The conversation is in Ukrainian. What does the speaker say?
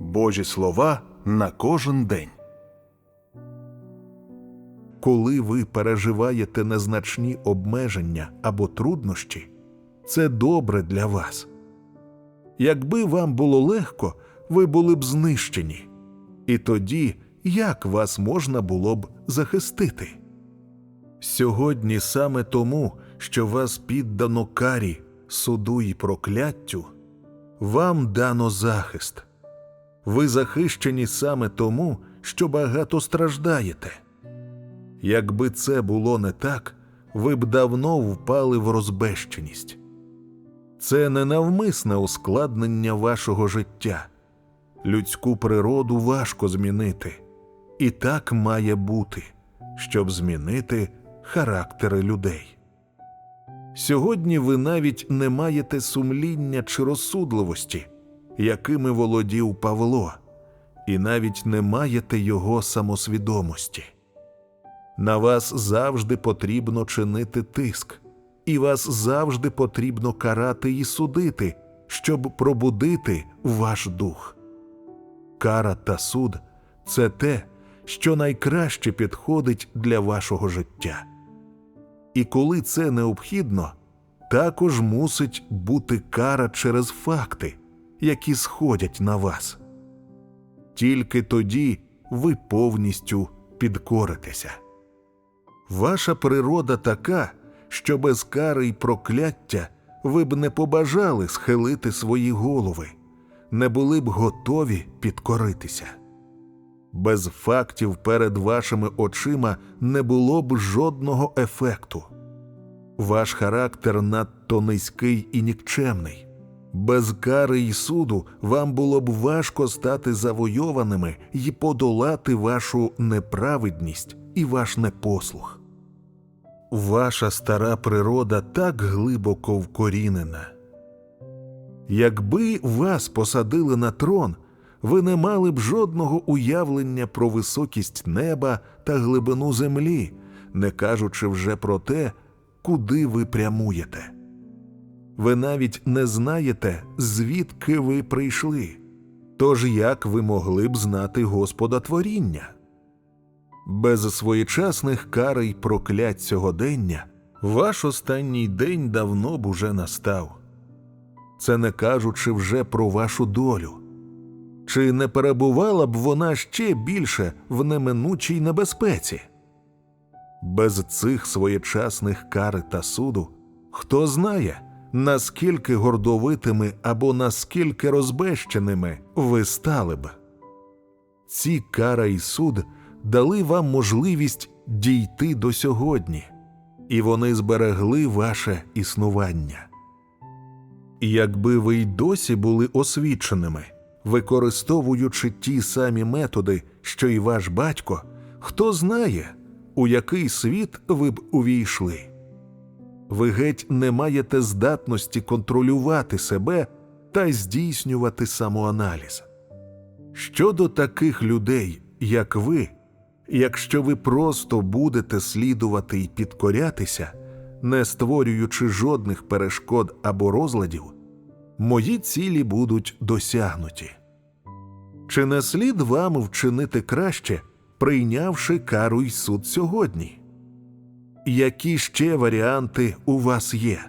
Божі слова на кожен день. Коли ви переживаєте незначні обмеження або труднощі, це добре для вас. Якби вам було легко, ви були б знищені. І тоді як вас можна було б захистити? Сьогодні саме тому, що вас піддано карі, суду і прокляттю, вам дано захист. Ви захищені саме тому, що багато страждаєте. Якби це було не так, ви б давно впали в розбещеність. Це ненавмисне ускладнення вашого життя. Людську природу важко змінити, і так має бути, щоб змінити характери людей. Сьогодні ви навіть не маєте сумління чи розсудливості, якими володів Павло, і навіть не маєте його самосвідомості. На вас завжди потрібно чинити тиск, і вас завжди потрібно карати і судити, щоб пробудити ваш дух. Кара та суд це те, що найкраще підходить для вашого життя. І коли це необхідно, також мусить бути кара через факти, які сходять на вас. Тільки тоді ви повністю підкоритеся. Ваша природа така, що без кари й прокляття ви б не побажали схилити свої голови, не були б готові підкоритися. Без фактів перед вашими очима не було б жодного ефекту. Ваш характер надто низький і нікчемний. Без кари й суду вам було б важко стати завойованими і подолати вашу неправедність і ваш непослух. Ваша стара природа так глибоко вкорінена. Якби вас посадили на трон, ви не мали б жодного уявлення про високість неба та глибину землі, не кажучи вже про те, куди ви прямуєте. Ви навіть не знаєте, звідки ви прийшли. Тож як ви могли б знати Господа творіння? Без своєчасних кар й проклять сьогодення ваш останній день давно б уже настав. Це не кажучи вже про вашу долю. Чи не перебувала б вона ще більше в неминучій небезпеці? Без цих своєчасних кари та суду хто знає, наскільки гордовитими або наскільки розбещеними ви стали б. Ці кара і суд дали вам можливість дійти до сьогодні, і вони зберегли ваше існування. Якби ви й досі були освіченими, використовуючи ті самі методи, що й ваш батько, хто знає, у який світ ви б увійшли. Ви геть не маєте здатності контролювати себе та здійснювати самоаналіз. Щодо таких людей, як ви, якщо ви просто будете слідувати і підкорятися, не створюючи жодних перешкод або розладів, мої цілі будуть досягнуті. Чи не слід вам вчинити краще, прийнявши кару й суд сьогодні? Які ще варіанти у вас є?